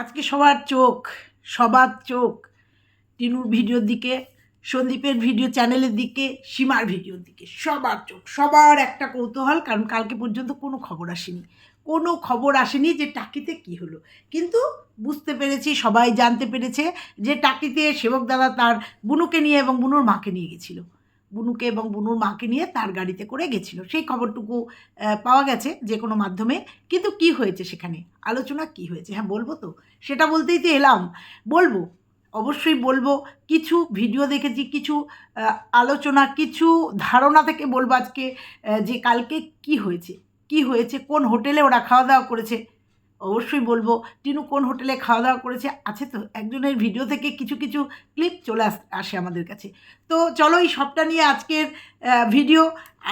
আজকে সবার চোখ সবার চোখ টিনুর ভিডিওর দিকে, সন্দীপের ভিডিও চ্যানেলের দিকে, সীমার ভিডিওর দিকে, সবার চোখ, সবার একটা কৌতূহল, কারণ কালকে পর্যন্ত কোনো খবর আসেনি। কোনো খবর আসেনি যে টাকিতে কি হলো। কিন্তু বুঝতে পেরেছি, সবাই জানতে পেরেছে যে টাকিতে সেবক দাদা তার বুনুকে নিয়ে এবং বুনুর মাকে নিয়ে গেছিল। বুনুকে এবং বুনুর মাকে নিয়ে তার গাড়িতে করে গেছিল। সেই খবরটুকু পাওয়া গেছে যে কোনো মাধ্যমে। কিন্তু কি হয়েছে সেখানে? আলোচনা কি হয়েছে? হ্যাঁ বলব তো? সেটা বলতেই তো এলাম। বলব? অবশ্যই বলব। কিছু ভিডিও দেখেছি, কিছু আলোচনা, কিছু ধারণা থেকে বলব আজকে যে কালকে কি হয়েছে? কি হয়েছে? কোন হোটেলে ওরা খাওয়া দাওয়া করেছে? অবশ্যই বলব। টিনু কোন হোটেলে খাওয়া দাওয়া করেছে? আছে তো? একজনের ভিডিও থেকে কিছু কিছু ক্লিপ চলে আস আমাদের কাছে। তো চলো এই সবটা নিয়ে আজকের ভিডিও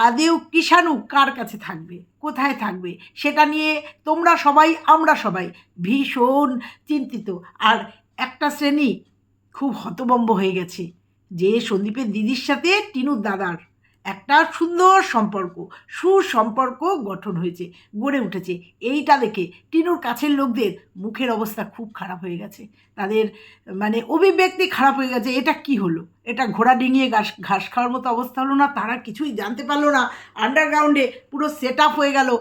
আদেও কিষাণু কার কাছে থাকবে? কোথায় থাকবে? সেটা নিয়ে তোমরা সবাই, আমরা সবাই ভীষণ চিন্তিত। আর একটা শ্রেণি খুব হতবম্ব হয়ে গেছে। যে সন্দীপের দিদির সাথে টিনুর দাদার। একটা সুন্দর সম্পর্ক, সুসম্পর্ক গঠন হয়েছে, গড়ে উঠেছে। এইটা দেখে টিনুর কাছের লোকদের মুখের অবস্থা খুব খারাপ হয়ে গেছে। তাদের মানে অভিব্যক্তি খারাপ হয়ে গেছে, এটা কি হলো? এটা ঘোড়া ডিঙিয়ে ঘাস ঘাস খাওয়ার মতো অবস্থা হলো না? তারা কিছুই জানতে পারল না। আন্ডারগ্রাউন্ডে পুরো সেট আপ হয়ে গেল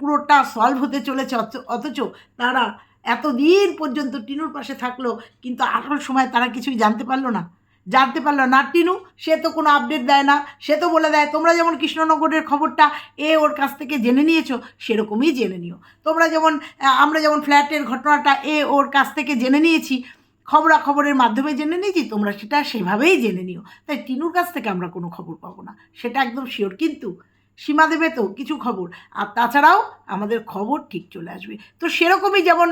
পুরোটা সলভ হতে চলেছে, অথ- অথচ তারা এতদিন পর্যন্ত টিনুর পাশে থাকল, কিন্তু আসল সময় তারা কিছুই জানতে পারল না। জানতে পারল না। টিনু, সে তো কোনো আপডেট দেয় না। সে তো বলে দেয়, তোমরা যেমন কৃষ্ণনগরের খবরটা এ ওর কাছ থেকে জেনে নিয়েছো, সেরকমই জেনে নিও। তোমরা যেমন আমরা যেমন ফ্ল্যাটের ঘটনাটা এ ওর কাছ থেকে জেনে নিয়েছি, খবরাখবরের মাধ্যমে জেনে নিয়েছি, তোমরা সেটা সেভাবেই জেনে নিও। তাই টিনুর কাছ থেকে আমরা কোনো খবর পাবো না, সেটা একদম শিওর কিন্তু সীমা দেবে তো কিছু খবর। আর তাছাড়াও আমাদের খবর ঠিক চলে আসবে। তো সেরকমই যেমন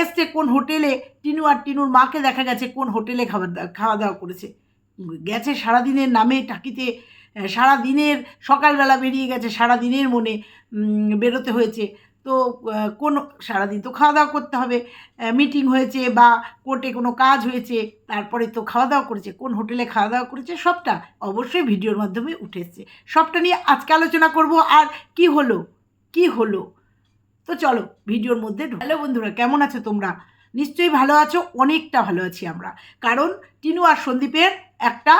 এসছে কোন হোটেলে, টিনু আর টিনুর মাকে দেখা গেছে কোন হোটেলে খাবার খাওয়া দাওয়া করেছে। গেছে সারাদিনের নামে টাকিতে সারা সারাদিনের সকালবেলা বেরিয়ে গেছে, সারাদিনের মনে বেরোতে হয়েছে। তো কোন, সারাদিন তো খাওয়া দাওয়া করতে হবে। মিটিং হয়েছে বা কোর্টে কোনো কাজ হয়েছে, তারপরে তো খাওয়া দাওয়া করেছে, কোন হোটেলে খাওয়া দাওয়া করেছে, সবটা অবশ্যই ভিডিওর মাধ্যমে উঠে এসছে। সবটা নিয়ে আজকে আলোচনা করব আর কি হলো কি হলো? তো চলো, ভিডিওর মধ্যে হ্যালো বন্ধুরা, কেমন আছো তোমরা? নিশ্চয়ই ভালো আছো, অনেকটা ভালো আছি আমরা। কারণ টিনু আর সন্দীপের একটা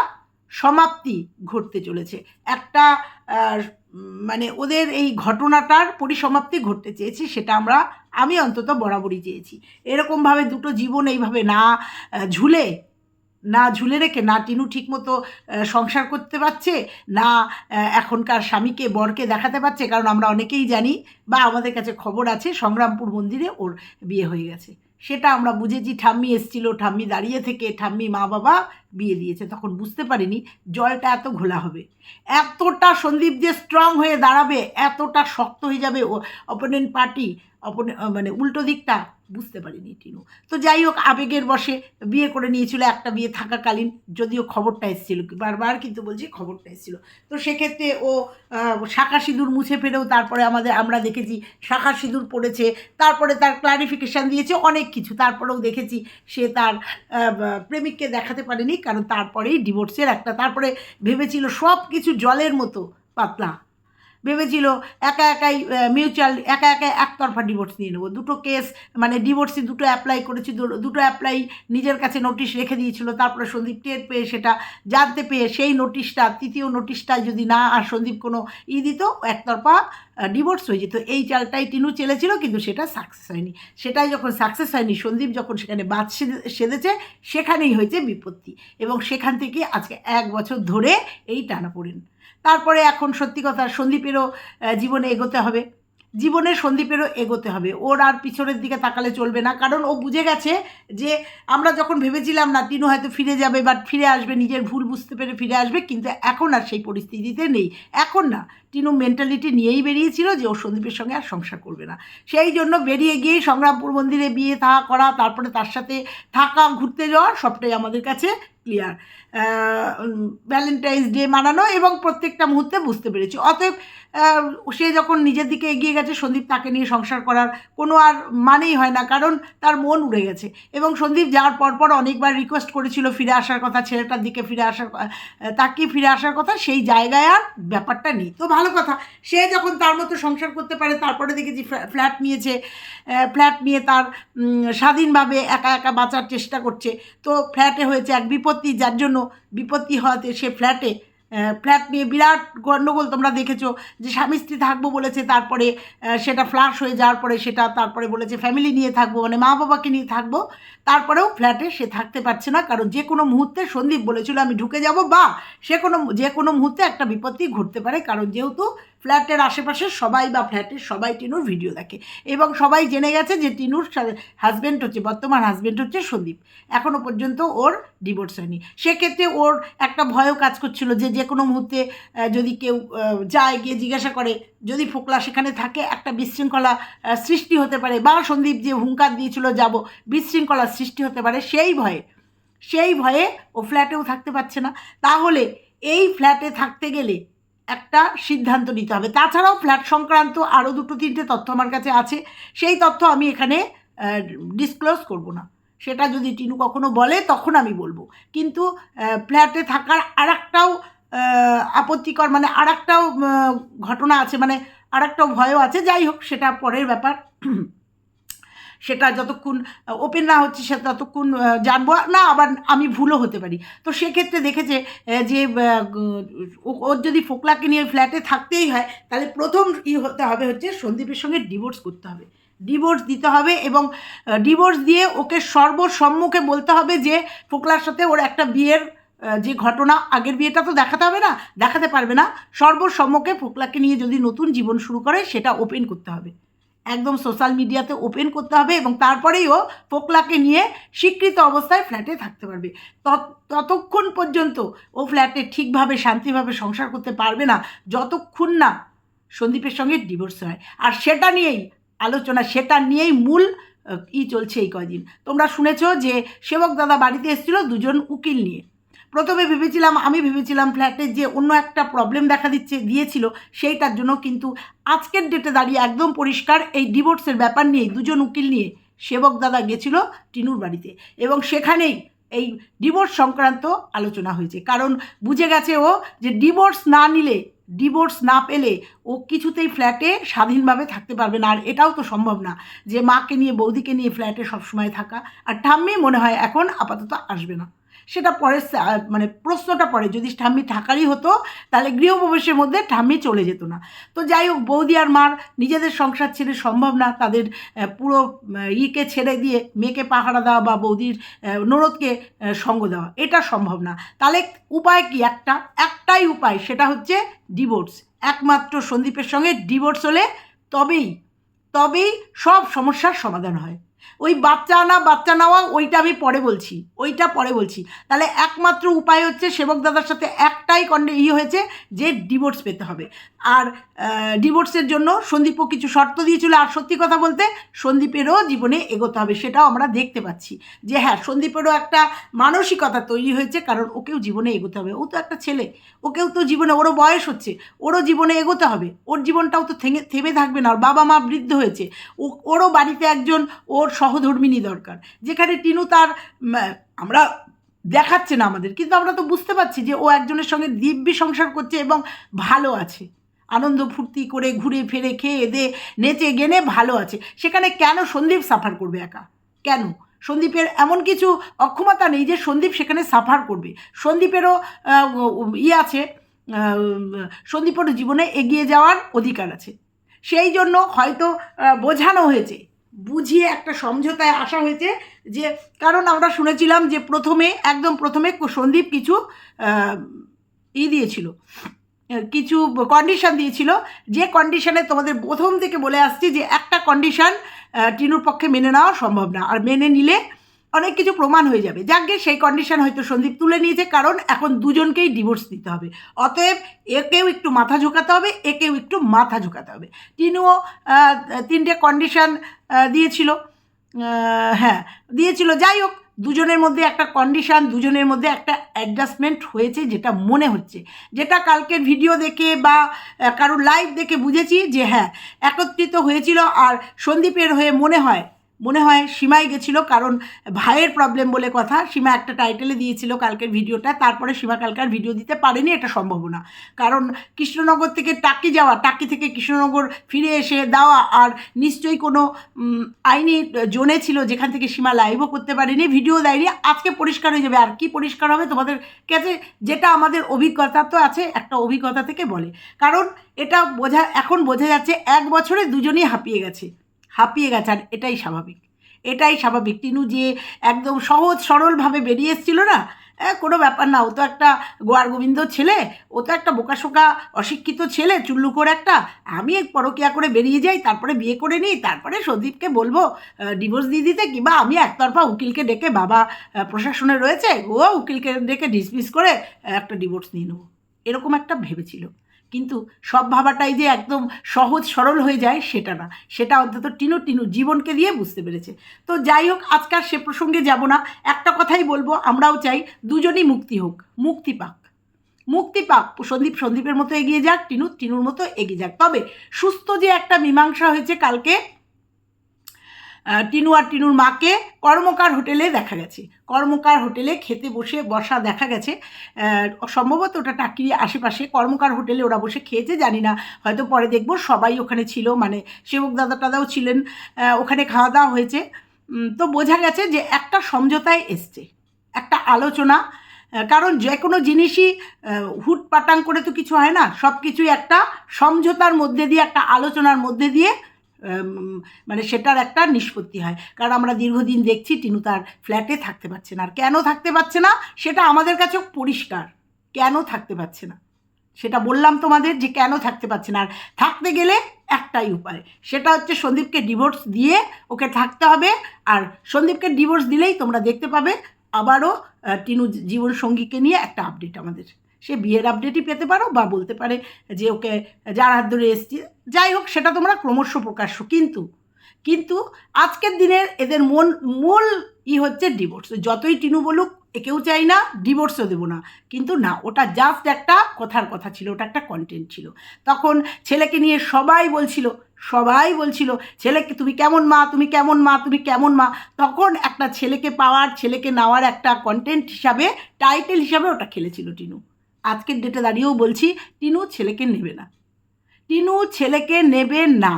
সমাপ্তি ঘটতে চলেছে। একটা মানে ওদের এই ঘটনাটার পরিসমাপ্তি ঘটতে চেয়েছি, সেটা আমরা, আমি অন্তত বরাবরই চেয়েছি। এরকমভাবে দুটো জীবন এইভাবে না ঝুলে না ঝুলে রেখে, না টিনু ঠিকমতো সংসার করতে পারছে, না এখনকার স্বামীকে, বরকে দেখাতে পারছে, কারণ আমরা অনেকেই জানি, বা আমাদের কাছে খবর আছে, সংগ্রামপুর মন্দিরে ওর বিয়ে হয়ে গেছে। সেটা আমরা বুঝেছি ঠাম্মি এসছিল, ঠাম্মি দাঁড়িয়ে থেকে ঠাম্মি মা বাবা বিয়ে দিয়েছে, তখন বুঝতে পারিনি জলটা এত ঘোলা হবে। এতটা সন্দীপ যে স্ট্রং হয়ে দাঁড়াবে, এতটা শক্ত হয়ে যাবে অপোনেন্ট পার্টি অপোনে মানে উল্টো দিকটা বুঝতে পারিনি টিনু। তো যাই হোক, আবেগের বসে বিয়ে করে নিয়েছিল একটা বিয়ে থাকাকালীন, যদিও খবরটা এসেছিল। বারবার কিন্তু বলছি খবরটা এসেছিল। তো সেক্ষেত্রে ও শাখা সিঁদুর মুছে ফেলেও তারপরে আমাদের, আমরা দেখেছি শাখা সিঁদুর পড়েছে, তারপরে তার ক্লারিফিকেশান দিয়েছে অনেক কিছু। তারপরেও দেখেছি সে তার প্রেমিককে দেখাতে পারেনি, কারণ তারপরেই ডিভোর্সের একটা, তারপরে ভেবেছিল সব কিছু জলের মতো, পাতলা। ভেবেছিল একা একাই মিউচুয়াল একা একা একতরফা ডিভোর্স নিয়ে নেব। দুটো কেস মানে ডিভোর্সে দুটো অ্যাপ্লাই করেছি দুটো অ্যাপ্লাই নিজের কাছে নোটিশ রেখে দিয়েছিল। তারপরে সন্দীপ টের পেয়ে সেটা জানতে পেয়ে সেই নোটিশটা তৃতীয় নোটিশটা যদি না আর সন্দীপ কোনো ই দিত, একতরফা ডিভোর্স হয়ে যেত। এই চালটাই টিনু চেলেছিল, কিন্তু সেটা সাকসেস হয়নি। সেটাই যখন সাকসেস হয়নি, সন্দীপ যখন সেখানে বাদ সেধেছে, সেখানেই হয়েছে বিপত্তি। এবং সেখান থেকে আজকে এক বছর ধরে এই টানাপোড়েন। তারপরে এখন সত্যি কথা সন্দীপেরও জীবনে এগোতে হবে। জীবনে সন্দীপেরও এগোতে হবে। ওর আর পিছনের দিকে তাকালে চলবে না। কারণ ও বুঝে গেছে যে আমরা যখন ভেবেছিলাম না, তিনু হয়তো ফিরে যাবে বা ফিরে আসবে, নিজের ভুল বুঝতে পেরে ফিরে আসবে, কিন্তু এখন আর সেই পরিস্থিতিতে নেই। এখন না, টিনু মেন্টালিটি নিয়েই বেরিয়েছিল যে ও সন্দীপের সঙ্গে আর সংসার করবে না। সেই জন্য বেরিয়ে গিয়ে সংগ্রামপুর মন্দিরে বিয়ে থাকা করা, তারপরে তার সাথে থাকা, ঘুরতে যাওয়া, সবটাই আমাদের কাছে ক্লিয়ার ভ্যালেন্টাইন্স ডে মানানো এবং প্রত্যেকটা মুহূর্তে বুঝতে পেরেছি। অতএব সে যখন নিজের দিকে এগিয়ে গেছে, সন্দীপ তাকে নিয়ে সংসার করার কোনো আর মানেই হয় না, কারণ তার মন উড়ে গেছে। এবং সন্দীপ যাওয়ার পরপর অনেকবার রিকোয়েস্ট করেছিল ফিরে আসার কথা, ছেলেটার দিকে ফিরে আসার তাকে ফিরে আসার কথা, সেই জায়গায় আর ব্যাপারটা নেই। তো ভালো কথা, সে যখন তার মতো সংসার করতে পারে, তারপরে দেখেছি ফ্ল্যা- ফ্ল্যাট নিয়েছে ফ্ল্যাট নিয়ে তার স্বাধীনভাবে একা একা বাঁচার চেষ্টা করছে। তো ফ্ল্যাটে হয়েছে এক বিপত্তি, যার জন্য বিপত্তি হওয়াতে সে ফ্ল্যাটে ফ্ল্যাট নিয়ে বিরাট গণ্ডগোল তোমরা দেখেছ। যে স্বামী স্ত্রী থাকব বলেছে, তারপরে সেটা ফ্ল্যাশ হয়ে যাওয়ার পরে সেটা, তারপরে বলেছে ফ্যামিলি নিয়ে থাকব মানে মা বাবাকে নিয়ে থাকব। তারপরেও ফ্ল্যাটে সে থাকতে পারছে না, কারণ যে কোনো মুহূর্তে সন্দীপ বলেছিল, আমি ঢুকে যাব বা সে কোনো, যে কোনো মুহূর্তে একটা বিপত্তি ঘটতে পারে। কারণ যেহেতু ফ্ল্যাটের আশেপাশে সবাই বা ফ্ল্যাটের সবাই টিনুর ভিডিও দেখে। এবং সবাই জেনে গেছে যে টিনুর হাজব্যান্ড হচ্ছে, বর্তমান হাজব্যান্ড হচ্ছে সন্দীপ এখনও পর্যন্ত ওর ডিভোর্স হয়নি। সেক্ষেত্রে ওর একটা ভয়ও কাজ করছিল যে যে কোনো মুহূর্তে যদি কেউ যায়, গিয়ে জিজ্ঞাসা করে, যদি ফোকলা সেখানে থাকে, একটা বিশৃঙ্খলা সৃষ্টি হতে পারে বা সন্দীপ যে হুঙ্কার দিয়েছিল, যাব, বিশৃঙ্খলা সৃষ্টি হতে পারে, সেই ভয়ে সেই ভয়ে ও ফ্ল্যাটেও থাকতে পারছে না। তাহলে এই ফ্ল্যাটে থাকতে গেলে একটা সিদ্ধান্ত নিতে হবে। তাছাড়াও ফ্ল্যাট সংক্রান্ত আরও দুটো তিনটে তথ্য আমার কাছে আছে। সেই তথ্য আমি এখানে ডিসক্লোজ করব না। সেটা যদি টিনু কখনো বলে, তখন আমি বলব। কিন্তু ফ্ল্যাটে থাকার আর একটাও আপত্তিকর মানে আর একটাও ঘটনা আছে মানে আর একটাও ভয়ও আছে। যাই হোক, সেটা পরের ব্যাপার। সেটা যতক্ষণ ওপেন না হচ্ছে সে ততক্ষণ জানব। না, আবার আমি ভুলও হতে পারি। তো সেক্ষেত্রে দেখেছে যে ওর যদি ফোকলাকে নিয়ে ফ্ল্যাটে থাকতেই হয়, তাহলে প্রথম ই হতে হবে হচ্ছে সন্দীপের সঙ্গে ডিভোর্স করতে হবে। ডিভোর্স দিতে হবে এবং ডিভোর্স দিয়ে ওকে সর্বসম্মুখে বলতে হবে যে, ফোকলার সাথে ওর একটা বিয়ের যে ঘটনা, আগের বিয়েটা তো দেখাতে হবে না? দেখাতে পারবে না? সর্বসম্মুখে ফোকলাকে নিয়ে যদি নতুন জীবন শুরু করে, সেটা ওপেন করতে হবে। একদম সোশ্যাল মিডিয়াতে ওপেন করতে হবে এবং তারপরেই ও ফোকলাকে নিয়ে স্বীকৃত অবস্থায় ফ্ল্যাটে থাকতে পারবে। তত- ততক্ষণ পর্যন্ত ও ফ্ল্যাটে ঠিকভাবে, শান্তিভাবে সংসার করতে পারবে না, যতক্ষণ না সন্দীপের সঙ্গে ডিভোর্স হয়। আর সেটা নিয়েই আলোচনা, সেটা নিয়েই মূল ই চলছে এই কয়দিন। তোমরা শুনেছো যে সেবক দাদা বাড়িতে এসেছিল দুজন উকিল নিয়ে। প্রথমে ভেবেছিলাম, আমি ভেবেছিলাম ফ্ল্যাটের যে অন্য একটা প্রবলেম দেখা দিচ্ছে, দিয়েছিল, সেইটার জন্য কিন্তু আজকের ডেটে দাঁড়িয়ে একদম পরিষ্কার এই ডিভোর্সের ব্যাপার নিয়ে, দুজন উকিল নিয়ে সেবক দাদা গেছিল টিনুর বাড়িতে। এবং সেখানেই এই ডিভোর্স সংক্রান্ত আলোচনা হয়েছে। কারণ বুঝে গেছে ও যে ডিভোর্স না নিলে ডিভোর্স না পেলে ও কিছুতেই ফ্ল্যাটে স্বাধীনভাবে থাকতে পারবে না। আর এটাও তো সম্ভব না যে মাকে নিয়ে, বৌদিকে নিয়ে ফ্ল্যাটে সবসময় থাকা। আর ঠাম্মি মনে হয় এখন আপাতত আসবে না। সেটা পরে মানে প্রশ্নটা পরে। যদি ঠাম্মি থাকারই হতো, তাহলে গৃহপ্রবেশের মধ্যে ঠাম্মি চলে যেত না। তো যাই হোক, বৌদি আর মার নিজেদের সংসার ছেড়ে সম্ভব না। তাদের পুরো ইকে ছেড়ে দিয়ে মেয়েকে পাহারা দেওয়া বা বৌদির নরদকে সঙ্গ দেওয়া, এটা সম্ভব না। তাহলে উপায় কি একটা? একটাই উপায়, সেটা হচ্ছে ডিভোর্স একমাত্র সন্দীপের সঙ্গে ডিভোর্স হলে তবেই তবেই সব সমস্যার সমাধান হয়। ওই বাচ্চা আনা বাচ্চা নেওয়া, ওইটা আমি পরে বলছি। ওইটা পরে বলছি। তাহলে একমাত্র উপায় হচ্ছে সেবক দাদার সাথে একটাই কন্ডে ই হয়েছে যে ডিভোর্স পেতে হবে। আর ডিভোর্সের জন্য সন্দীপও কিছু শর্ত দিয়েছিল। আর সত্যি কথা বলতে, সন্দীপেরও জীবনে এগোতে হবে, সেটাও আমরা দেখতে পাচ্ছি। যে হ্যাঁ সন্দীপেরও একটা মানসিকতা তৈরি হয়েছে, কারণ ওকেও জীবনে এগোতে হবে। ও তো একটা ছেলে। ওকেও তো জীবনে, ওরও বয়স হচ্ছে। ওরও জীবনে এগোতে হবে। ওর জীবনটাও তো থেমে থেমে থাকবে না। ওর বাবা মা বৃদ্ধ হয়েছে। ওরও বাড়িতে একজন, ওর সহধর্মিনী দরকার। যেখানে টিনু তার আমরা দেখাচ্ছে না আমাদের কিন্তু আমরা তো বুঝতে পারছি যে ও একজনের সঙ্গে দিব্যি সংসার করছে এবং ভালো আছে। আনন্দ ফুর্তি করে ঘুরে ফিরে খেয়ে দে নেচে গেনে ভালো আছে। সেখানে কেন সন্দীপ সাফার করবে একা? কেন? সন্দীপের এমন কিছু অক্ষমতা নেই যে সন্দীপ সেখানে সাফার করবে। সন্দীপেরও আহ, ইয়ে আছে সন্দীপের জীবনে এগিয়ে যাওয়ার অধিকার আছে। সেই জন্য হয়তো বোঝানো হয়েছে। বুঝিয়ে একটা সমঝোতায় আসা হয়েছে যে, কারণ আমরা শুনেছিলাম যে প্রথমে, একদম প্রথমে সন্দীপ কিছু ই দিয়েছিল কিছু কন্ডিশন দিয়েছিল, যে কন্ডিশনে তোমাদের প্রথম থেকে বলে আসছি যে একটা কন্ডিশন টিনুর পক্ষে মেনে নেওয়া সম্ভব না। আর মেনে নিলে অনেক কিছু প্রমাণ হয়ে যাবে। যাকে সেই কন্ডিশন হয়তো সন্দীপ তুলে নিয়েছে, কারণ এখন দুজনকেই ডিভোর্স দিতে হবে। অতএব, একেও একটু মাথা ঝোকাতে হবে, একেও একটু মাথা ঝোকাতে হবে। টিনুও তিনটে কন্ডিশন দিয়েছিল। হ্যাঁ দিয়েছিল। যাই হোক, দুজনের মধ্যে একটা কন্ডিশন দুজনের মধ্যে একটা অ্যাডজাস্টমেন্ট হয়েছে, যেটা মনে হচ্ছে। যেটা কালকের ভিডিও দেখে বা কারোর লাইভ দেখে বুঝেছি যে হ্যাঁ একত্রিত হয়েছিল, আর সন্দীপের হয়ে মনে হয় মনে হয় সীমাই গেছিল, কারণ ভাইয়ের প্রবলেম বলে কথা, সীমা একটা টাইটেলে দিয়েছিল কালকের ভিডিওটা তারপরে সীমা কালকার ভিডিও দিতে পারেনি, এটা সম্ভাবনা। কারণ কৃষ্ণনগর থেকে টাকি যাওয়া, টাকি থেকে কৃষ্ণনগর ফিরে এসে দেওয়া আর নিশ্চয়ই কোনো আইনি জোনে ছিল যেখান থেকে সীমা লাইভও করতে পারেনি ভিডিও দেয়নি, আজকে পরিষ্কার হয়ে যাবে। আর কি পরিষ্কার হবে তোমাদের কাছে যেটা আমাদের অভিজ্ঞতা তো আছে, একটা অভিজ্ঞতা থেকে বলে। কারণ এটা বোঝা, এখন বোঝা যাচ্ছে এক বছরে দুজনেই হাঁপিয়ে গেছে। হাঁপিয়ে গেছে আর এটাই স্বাভাবিক। এটাই স্বাভাবিক। টিনু যে একদম সহজ সরলভাবে বেরিয়ে এসেছিল না কোনো ব্যাপার না। ও তো একটা গোয়ার গোবিন্দ ছেলে, ও তো একটা বোকাশোকা অশিক্ষিত ছেলে, চুল্লুকোর একটা। আমি পরকিয়া করে বেরিয়ে যাই, তারপরে বিয়ে করে নিই, তারপরে সন্দীপকে বলব ডিভোর্স দিয়ে দিতে, কিংবা আমি একতরফা উকিলকে ডেকে বাবা প্রশাসনে রয়েছে, ও উকিলকে ডেকে ডিসমিস করে একটা ডিভোর্স নিয়ে নেব। এরকম একটা ভেবেছিল। কিন্তু সব ভাবাটাই যে একদম সহজ সরল হয়ে যায় সেটা না। সেটা অন্তত টিনু টিনু জীবনকে দিয়ে বুঝতে পেরেছে। তো যাই হোক আজকাল সে প্রসঙ্গে যাব না। একটা কথাই বলব, আমরাও চাই দুজনই মুক্তি হোক, মুক্তি পাক। মুক্তি পাক। সন্দীপ, সন্দীপের মতো এগিয়ে যাক, টিনু, টিনুর মতো এগিয়ে যাক। তবে সুস্থ যে একটা মীমাংসা হয়েছে কালকে টিনু আর টিনুর মাকে কর্মকার হোটেলে দেখা গেছে। কর্মকার হোটেলে খেতে বসে, বসা দেখা গেছে। সম্ভবত ওটা টাকির আশেপাশে কর্মকার হোটেলে ওরা বসে খেয়েছে, জানি না। হয়তো পরে দেখব, সবাই ওখানে ছিল মানে সেবক দাদা টাদাও ছিলেন ওখানে খাওয়া দাওয়া হয়েছে। তো বোঝা গেছে যে একটা সমঝোতায় এসছে, একটা আলোচনা। কারণ যে কোনো জিনিসই হুট পাটাং করে তো কিছু হয় না। সব কিছুই একটা সমঝোতার মধ্যে দিয়ে, একটা আলোচনার মধ্যে দিয়ে মানে সেটার একটা নিষ্পত্তি হয়। কারণ আমরা দীর্ঘদিন দেখছি টিনু তার ফ্ল্যাটে থাকতে পারছে না। আর কেন থাকতে পারছে না? সেটা আমাদের কাছেও পরিষ্কার। কেন থাকতে পারছে না? সেটা বললাম তোমাদের যে কেন থাকতে পারছে না। আর থাকতে গেলে একটাই উপায়। সেটা হচ্ছে সন্দীপকে ডিভোর্স দিয়ে ওকে থাকতে হবে। আর সন্দীপকে ডিভোর্স দিলেই তোমরা দেখতে পাবে আবারও টিনু জীবনসঙ্গীকে নিয়ে একটা আপডেট আমাদের। সে বিয়ের আপডেটই পেতে পারো বা বলতে পারে যে ওকে যার হাত ধরে এসছি। যাই হোক, সেটা তোমরা ক্রমশ প্রকাশ্য কিন্তু কিন্তু আজকের দিনের এদের মন, মূল ই হচ্ছে ডিভোর্স যতই টিনু বলুক, একেও চাই না ডিভোর্সও দেবো না। কিন্তু না, ওটা জাস্ট একটা কথার কথা ছিল, ওটা একটা কন্টেন্ট ছিল। তখন ছেলেকে নিয়ে সবাই বলছিল সবাই বলছিল, ছেলেকে, তুমি কেমন মা? তুমি কেমন মা? তুমি কেমন মা? তখন একটা ছেলেকে পাওয়ার, ছেলেকে নেওয়ার একটা কন্টেন্ট হিসাবে টাইটেল হিসাবে ওটা খেলেছিল টিনু। আজকের ডেটে দাঁড়িয়েও বলছি, টিনু ছেলেকে নেবে না। টিনু ছেলেকে নেবে না।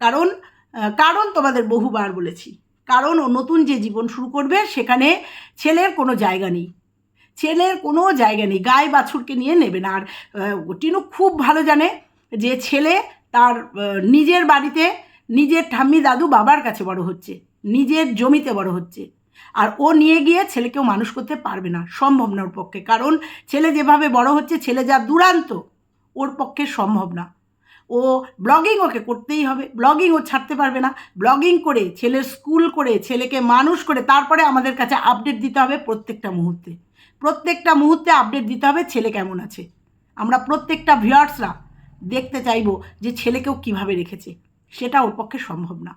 কারণ কারণ তোমাদের বহুবার বলেছি। কারণ ও নতুন যে জীবন শুরু করবে, সেখানে ছেলের কোনো জায়গা নেই। ছেলের কোনো জায়গা নেই। গায়ে বাছুরকে নিয়ে নেবে না। আর টিনু খুব ভালো জানে যে ছেলে তার নিজের বাড়িতে নিজের ঠাম্মি দাদু বাবার কাছে বড় হচ্ছে, নিজের জমিতে বড় হচ্ছে। আর ও নিয়ে গিয়ে ছেলেকেও মানুষ করতে পারবে না, সম্ভব না ওর পক্ষে। কারণ ছেলে যেভাবে বড় হচ্ছে, ছেলে যা দুরান্ত, ওর পক্ষে সম্ভব না। ও ব্লগিং ওকে করতেই হবে ব্লগিং ও ছাড়তে পারবে না। ব্লগিং করে ছেলের স্কুল করে, ছেলেকে মানুষ করে, তারপরে আমাদের কাছে আপডেট দিতে হবে প্রত্যেকটা মুহূর্তে। প্রত্যেকটা মুহূর্তে আপডেট দিতে হবে ছেলে কেমন আছে। আমরা প্রত্যেকটা ভিউয়ার্সরা দেখতে চাইব যে ছেলেকেও কীভাবে রেখেছে। সেটা ওর পক্ষে সম্ভব না।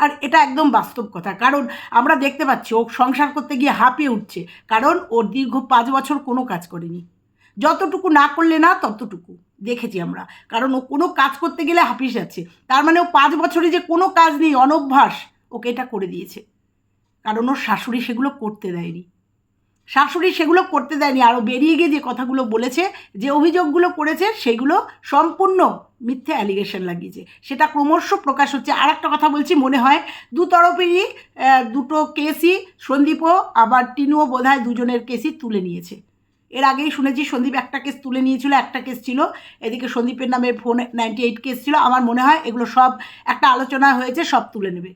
আর এটা একদম বাস্তব কথা। কারণ আমরা দেখতে পাচ্ছি, ও সংসার করতে গিয়ে হাঁপিয়ে উঠছে। কারণ ওর দীর্ঘ পাঁচ বছর কোনো কাজ করেনি। যতটুকু না করলে না, ততটুকু, দেখেছি আমরা। কারণ ও কোনো কাজ করতে গেলে হাঁপিয়ে যাচ্ছে। তার মানে ও পাঁচ বছরে যে কোনো কাজ নেই, অনভ্যাস, ওকে এটা করে দিয়েছে। কারণ ওর শাশুড়ি সেগুলো করতে দেয়নি। শাশুড়ি সেগুলো করতে দেয়নি। আরও বেরিয়ে গিয়ে যে কথাগুলো বলেছে, যে অভিযোগগুলো করেছে, সেগুলো সম্পূর্ণ মিথ্যে অ্যালিগেশন লাগিয়েছে। সেটা ক্রমশ প্রকাশ হচ্ছে। আর একটা কথা বলছি, মনে হয় দু তরফেরই দুটো কেসই সন্দীপও, আবার টিনুও বোধহয় দুজনের কেসই তুলে নিয়েছে। এর আগেই শুনেছি সন্দীপ একটা কেস তুলে নিয়েছিল, একটা কেস ছিল। এদিকে সন্দীপের নামে ফোন নাইনটি এইট কেস ছিল। আমার মনে হয় এগুলো সব একটা আলোচনা হয়েছে, সব তুলে নেবে।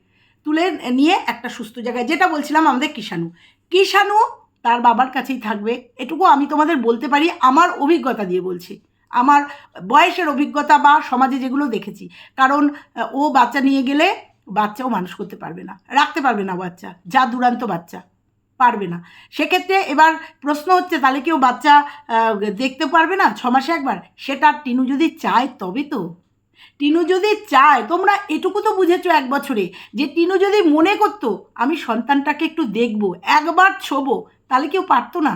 তুলে নিয়ে একটা সুস্থ জায়গায়। যেটা বলছিলাম আমাদের কিষাণু কিষাণু তার বাবার কাছেই থাকবে। এটুকু আমি তোমাদের বলতে পারি, আমার অভিজ্ঞতা দিয়ে বলছি। আমার বয়সের অভিজ্ঞতা বা সমাজে যেগুলো দেখেছি। কারণ ও বাচ্চা নিয়ে গেলে বাচ্চাও মানুষ করতে পারবে না। রাখতে পারবে না বাচ্চা। যা দুরান্ত বাচ্চা। পারবে না। সেক্ষেত্রে এবার প্রশ্ন হচ্ছে, তাহলে কেউ বাচ্চা দেখতে পারবে না ছ মাসে একবার? সেটা টিনু যদি চায়, তবে তো। টিনু যদি চায়, তোমরা এটুকু তো বুঝেছ এক বছরে, যে টিনু যদি মনে করতো, আমি সন্তানটাকে একটু দেখব, একবার ছোবো, তাহলে কেউ পারতো না?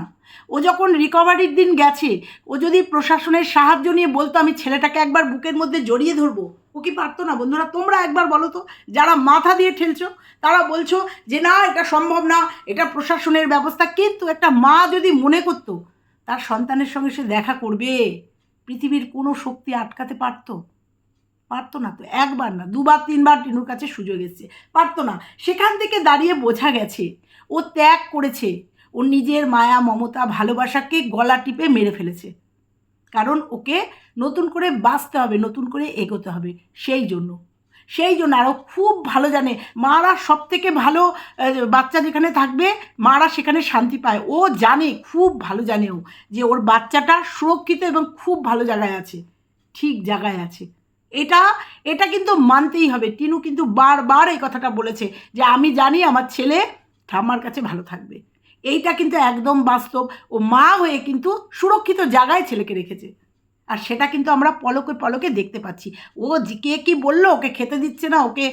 ও যখন রিকভারির দিন গেছে, ও যদি প্রশাসনের সাহায্য নিয়ে বলতো, আমি ছেলেটাকে একবার বুকের মধ্যে জড়িয়ে ধরবো। ও কি পারতো না? বন্ধুরা, তোমরা একবার বলো তো, যারা মাথা দিয়ে ঠেলছো, তারা বলছো যে, না, এটা সম্ভব না, এটা প্রশাসনের ব্যবস্থা। কিন্তু একটা মা যদি মনে করতো, তার সন্তানের সঙ্গে সে দেখা করবে। পৃথিবীর কোনো শক্তি আটকাতে পারতো? পারতো না তো, একবার না, দুবার, তিনবার টিনুর কাছে সুযোগ এসছে। পারতো না। সেখান থেকে দাঁড়িয়ে বোঝা গেছে, ও ত্যাগ করেছে। ও নিজের মায়া, মমতা, ভালোবাসাকে গলা টিপে মেরে ফেলেছে। কারণ ওকে নতুন করে বাঁচতে হবে, নতুন করে এগোতে হবে, সেই জন্য। সেই জন্য আরও খুব ভালো জানে, মারা সব থেকে ভালো বাচ্চা যেখানে থাকবে, মারা সেখানে শান্তি পায়। ও জানে, খুব ভালো জানে ও, যে ওর বাচ্চাটা সুরক্ষিত এবং খুব ভালো জায়গায় আছে, ঠিক জায়গায় আছে। এটা এটা কিন্তু মানতেই হবে। টিনু কিন্তু বারবার এই কথাটা বলেছে যে, আমি জানি আমার ছেলে ঠাম্মার কাছে ভালো থাকবে। এইটা কিন্তু একদম বাস্তব। ও মা হয়ে কিন্তু সুরক্ষিত জায়গায় ছেলেকে রেখেছে। আর সেটা কিন্তু আমরা পলকে পলকে দেখতে পাচ্ছি। ও কে কি বলল, ওকে খেতে দিচ্ছে না, ওকে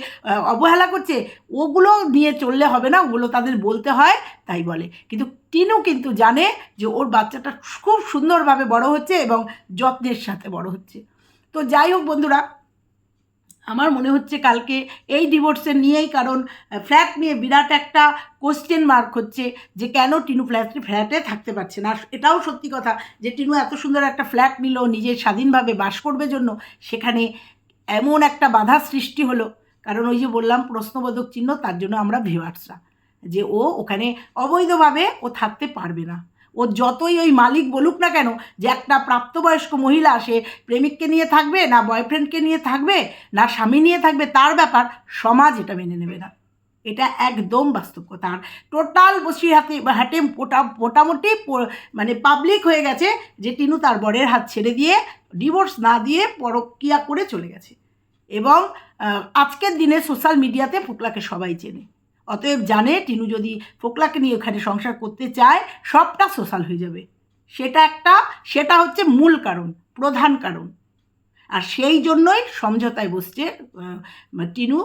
অবহেলা করছে, ওগুলো নিয়ে চললে হবে না, ওগুলো তাদের বলতে হয়, তাই বলে। কিন্তু টিনু কিন্তু জানে যে ওর বাচ্চাটা খুব সুন্দরভাবে বড় হচ্ছে এবং যত্নের সাথে বড় হচ্ছে। তো যাই হোক বন্ধুরা আমার মনে হচ্ছে কালকে এই ডিভোর্সের নিয়েই কারণ ফ্ল্যাট নিয়ে বিরাট একটা কোশ্চেন মার্ক হচ্ছে যে কেন টিনু ফ্ল্যাটে ফ্ল্যাটে থাকতে পারছে না। এটাও সত্যি কথা যে টিনু এত সুন্দর একটা ফ্ল্যাট নিল, নিজের স্বাধীনভাবে বাস করবে জন্য, সেখানে এমন একটা বাধা সৃষ্টি হলো। কারণ ওই যে বললাম, প্রশ্নবোধক চিহ্ন, তার জন্য আমরা ভিউয়ার্সরা যে ও ওখানে অবৈধভাবে ও থাকতে পারবে না। ও যতই ওই মালিক বলুক না কেন যে একটা প্রাপ্তবয়স্ক মহিলা সে প্রেমিককে নিয়ে থাকবে, না বয়ফ্রেন্ডকে নিয়ে থাকবে, না স্বামী নিয়ে থাকবে, তার ব্যাপার সমাজ এটা মেনে নেবে না। এটা একদম বাস্তব কথা। আর টোটাল বসিরহাতে হাটে মোটা, মোটামুটি মানে পাবলিক হয়ে গেছে যে টিনু তার বরের হাত ছেড়ে দিয়ে ডিভোর্স না দিয়ে পরক্রিয়া করে চলে গেছে। এবং আজকের দিনে সোশ্যাল মিডিয়াতে ফোকলাকে সবাই চেনে। অতএব জানে টিনু যদি ফোকলাকে নিয়ে ওখানে সংসার করতে চায়, সবটা সোশ্যাল হয়ে যাবে। সেটা একটা, সেটা হচ্ছে মূল কারণ, প্রধান কারণ। আর সেই জন্যই সমঝোতায় বসছে টিনু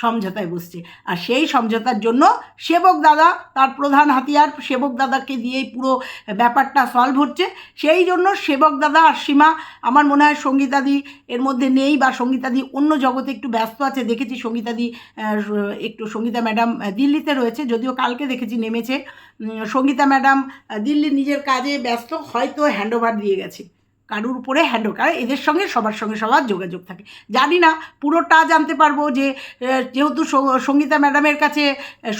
সমঝোতায় বসছে। আর সেই সমঝোতার জন্য সেবক দাদা, তার প্রধান হাতিয়ার সেবক দাদাকে দিয়েই পুরো ব্যাপারটা সলভ হচ্ছে। সেই জন্য সেবক দাদা আর সীমা, আমার মনে হয় সঙ্গীতাদি এর মধ্যে নেই বা সঙ্গীতাদি অন্য জগতে একটু ব্যস্ত আছে। দেখেছি সঙ্গীতাদি একটু সঙ্গীতা ম্যাডাম দিল্লিতে রয়েছে, যদিও কালকে দেখেছি নেমেছে। সঙ্গীতা ম্যাডাম দিল্লির নিজের কাজে ব্যস্ত, হয়তো হ্যান্ডওভার দিয়ে গেছে। কারুর উপরে হ্যান্ড কারণ এদের সঙ্গে সবার সঙ্গে সবার যোগাযোগ থাকে। জানি না, পুরোটা জানতে পারব যে যেহেতু সঙ্গীতা ম্যাডামের কাছে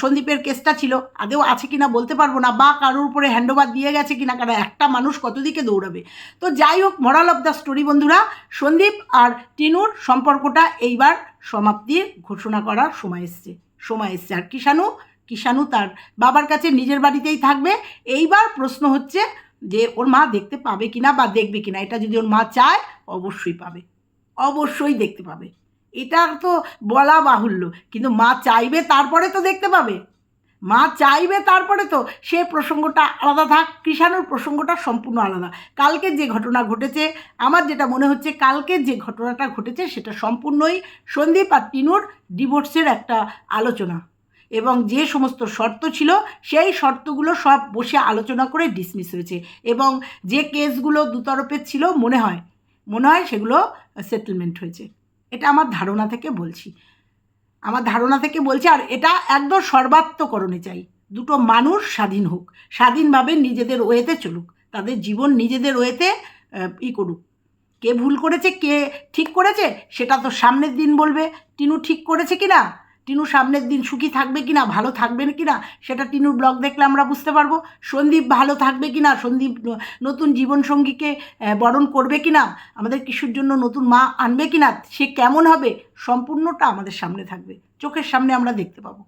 সন্দীপের কেসটা ছিল আদেও আছে কিনা বলতে পারব না, বা কারোর উপরে হ্যান্ডওভার দিয়ে গেছে কিনা, কারণ একটা মানুষ কত দিকে দৌড়াবে। তো যাই হোক মরাল অফ দ্য স্টোরি বন্ধুরা, সন্দীপ আর টিনুর সম্পর্কটা এইবার সমাপ্তির ঘোষণা করার সময় এসছে সময় এসছে। আর কিষাণু কিষাণু তার বাবার কাছে নিজের বাড়িতেই থাকবে। এইবার প্রশ্ন হচ্ছে যে ওর মা দেখতে পাবে কিনা বা দেখবে কিনা, এটা যদি ওর মা চায়, অবশ্যই পাবে। অবশ্যই দেখতে পাবে। এটা তো বলা বাহুল্য, কিন্তু মা চাইবে তারপরে তো দেখতে পাবে। মা চাইবে তারপরে তো সে প্রসঙ্গটা আলাদা থাক, কৃষাণুর প্রসঙ্গটা সম্পূর্ণ আলাদা। কালকে যে ঘটনা ঘটেছে, আমার যেটা মনে হচ্ছে, কালকে যে ঘটনাটা ঘটেছে, সেটা সম্পূর্ণই সন্দীপ আর টিনুর ডিভোর্সের একটা আলোচনা। এবং যে সমস্ত শর্ত ছিল, সেই শর্তগুলো সব বসে আলোচনা করে ডিসমিস হয়েছে। এবং যে কেসগুলো দুতরফের ছিল, মনে হয় মনে হয় সেগুলো সেটেলমেন্ট হয়েছে। এটা আমার ধারণা থেকে বলছি। আমার ধারণা থেকে বলছি, আর এটা একদম সর্বাত্মকরণে চাই। দুটো মানুষ স্বাধীন হোক, স্বাধীনভাবে নিজেদের ওয়েতে চলুক, তাদের জীবন নিজেদের ওয়েতে ই করুক। কে ভুল করেছে, কে ঠিক করেছে, সেটা তো সামনের দিন বলবে। টিনু ঠিক করেছে কি না টিনু সামনের দিন সুখী থাকবে কি না ভালো থাকবে কি না সেটা টিনুর ব্লগ দেখলে আমরা বুঝতে পারব। সন্দীপ ভালো থাকবে কি না সন্দীপ নতুন জীবনসঙ্গীকে বরণ করবে কি না আমাদের কিশোর জন্য নতুন মা আনবে কি না সে কেমন হবে, সম্পূর্ণটা আমাদের সামনে থাকবে। চোখের সামনে আমরা দেখতে পাবো।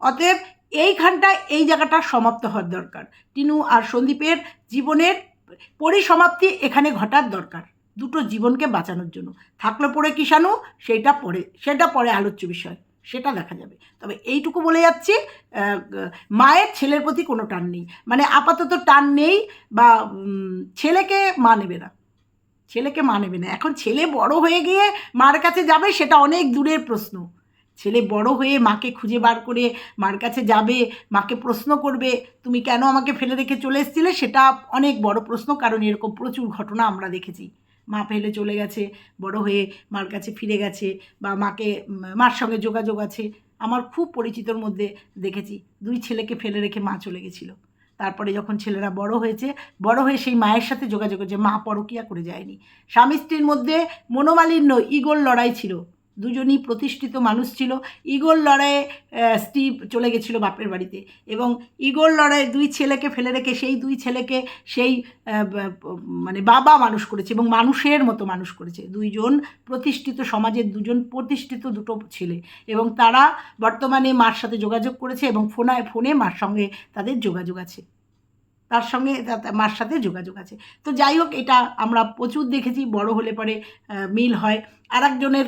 অতএব এইখানটায় এই জায়গাটা সমাপ্ত হওয়ার দরকার। টিনু আর সন্দীপের জীবনের পরিসমাপ্তি এখানে ঘটার দরকার। দুটো জীবনকে বাঁচানোর জন্য। থাকল পরে কিষাণু, সেইটা পরে সেটা পরে আলোচ্য বিষয়। সেটা দেখা যাবে। তবে এইটুকু বলে যাচ্ছি মায়ের ছেলের প্রতি কোনো টান নেই। মানে আপাতত টান নেই বা ছেলেকে মা নেবে না। ছেলেকে মা নেবে না। এখন ছেলে বড় হয়ে গিয়ে মার কাছে যাবে সেটা অনেক দূরের প্রশ্ন। ছেলে বড় হয়ে মাকে খুঁজে বার করে মার কাছে যাবে, মাকে প্রশ্ন করবে, তুমি কেন আমাকে ফেলে রেখে চলে এসেছিলে? সেটা অনেক বড় প্রশ্ন, কারণ এরকম প্রচুর ঘটনা আমরা দেখেছি। মা ফেলে চলে গেছে, বড় হয়ে মার কাছে ফিরে গেছে বা মাকে, মার সঙ্গে যোগাযোগ আছে। আমার খুব পরিচিতর মধ্যে দেখেছি, দুই ছেলেকে ফেলে রেখে মা চলে গেছিল। তারপরে যখন ছেলেরা বড় হয়েছে, বড় হয়ে সেই মায়ের সাথে যোগাযোগ হয়েছে, মা পরকিয়া করে যায়নি। স্বামী স্ত্রীর মধ্যে মনোমালিন্য, ইগোর লড়াই ছিল। দুজনই প্রতিষ্ঠিত মানুষ ছিল। ইগোর লড়াইয়ে স্ত্রী চলে গেছিল বাপের বাড়িতে এবং ইগোর লড়াইয়ে দুই ছেলেকে ফেলে রেখে সেই দুই ছেলেকে সেই মানে বাবা মানুষ করেছে এবং মানুষের মতো মানুষ করেছে। দুইজন প্রতিষ্ঠিত সমাজের দুজন প্রতিষ্ঠিত দুটো ছেলে এবং তারা বর্তমানে মার সাথে যোগাযোগ করেছে এবং ফোনায়, ফোনে মার সঙ্গে তাদের যোগাযোগ আছে। তার সঙ্গে মার সাথে যোগাযোগ আছে। তো যাই হোক, এটা আমরা প্রচুর দেখেছি, বড় হলে পরে মিল হয়। আর একজনের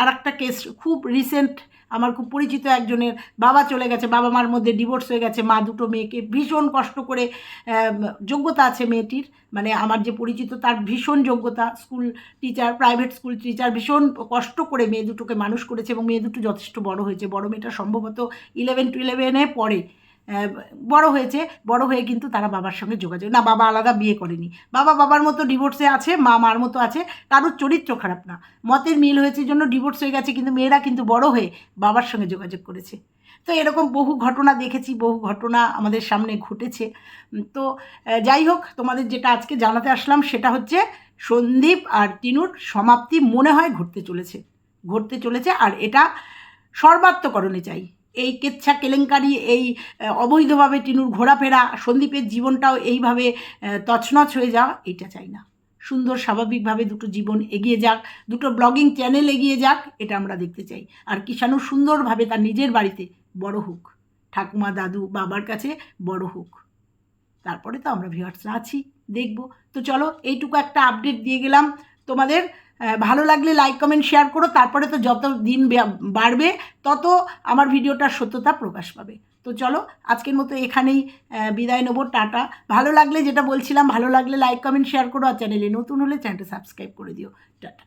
আর একটা কেস খুব রিসেন্ট আমার খুব পরিচিত একজনের, বাবা চলে গেছে, বাবা মার মধ্যে ডিভোর্স হয়ে গেছে, মা দুটো মেয়েকে ভীষণ কষ্ট করে যোগ্যতা আছে মেয়েটির মানে আমার যে পরিচিত তার ভীষণ যোগ্যতা school teacher private school teacher ভীষণ কষ্ট করে মেয়ে দুটোকে মানুষ করেছে এবং মেয়ে দুটো যথেষ্ট বড় হয়েছে। বড় মেয়েটা সম্ভবত ইলেভেন টু ইলেভেনে পড়ে। বড় হয়েছে, বড় হয়ে কিন্তু তারা বাবার সঙ্গে যোগাযোগ, না, বাবা আলাদা বিয়ে করেনি। বাবা বাবার মতো ডিভোর্সে আছে, মা মার মতো আছে, কারোর চরিত্র খারাপ না। মতের মিল হয়েছে জন্য ডিভোর্স হয়ে গেছে, কিন্তু মেয়েরা কিন্তু বড় হয়ে বাবার সঙ্গে যোগাযোগ করেছে। তো এরকম বহু ঘটনা দেখেছি, বহু ঘটনা আমাদের সামনে ঘটেছে। তো যাই হোক, তোমাদের যেটা আজকে জানাতে আসলাম, সেটা হচ্ছে সন্দীপ আর টিনুর সমাপ্তি মনে হয় ঘটতে চলেছে ঘটতে চলেছে, আর এটা সর্বাত্মকরণে চাই। এই কেচ্ছা কেলেঙ্কারি, এই অবৈধভাবে টিনুর ঘোরাফেরা, সন্দীপের জীবনটাও এইভাবে তছনছ হয়ে যাওয়া এটা চাই না। সুন্দর, স্বাভাবিকভাবে দুটো জীবন এগিয়ে যাক, দুটো ব্লগিং চ্যানেল এগিয়ে যাক, এটা আমরা দেখতে চাই। আর কিষাণু সুন্দরভাবে তার নিজের বাড়িতে বড় হোক, ঠাকুমা দাদু বাবার কাছে বড় হোক। তারপরে তো আমরা ভিউয়ার্সরা আছি, দেখব। তো চলো, এইটুকু একটা আপডেট দিয়ে গেলাম তোমাদের। ভালো লাগলে লাইক কমেন্ট শেয়ার করো। তারপরে তো যত দিন বাড়বে, তত আমার ভিডিওটার সত্যতা প্রকাশ পাবে। তো চলো, আজকের মতো এখানেই বিদায় নেব, টাটা। ভালো লাগলে যেটা বলছিলাম, ভালো লাগলে লাইক কমেন্ট শেয়ার করো আর চ্যানেলে নতুন হলে চ্যানেলটা সাবস্ক্রাইব করে দিও। টাটা।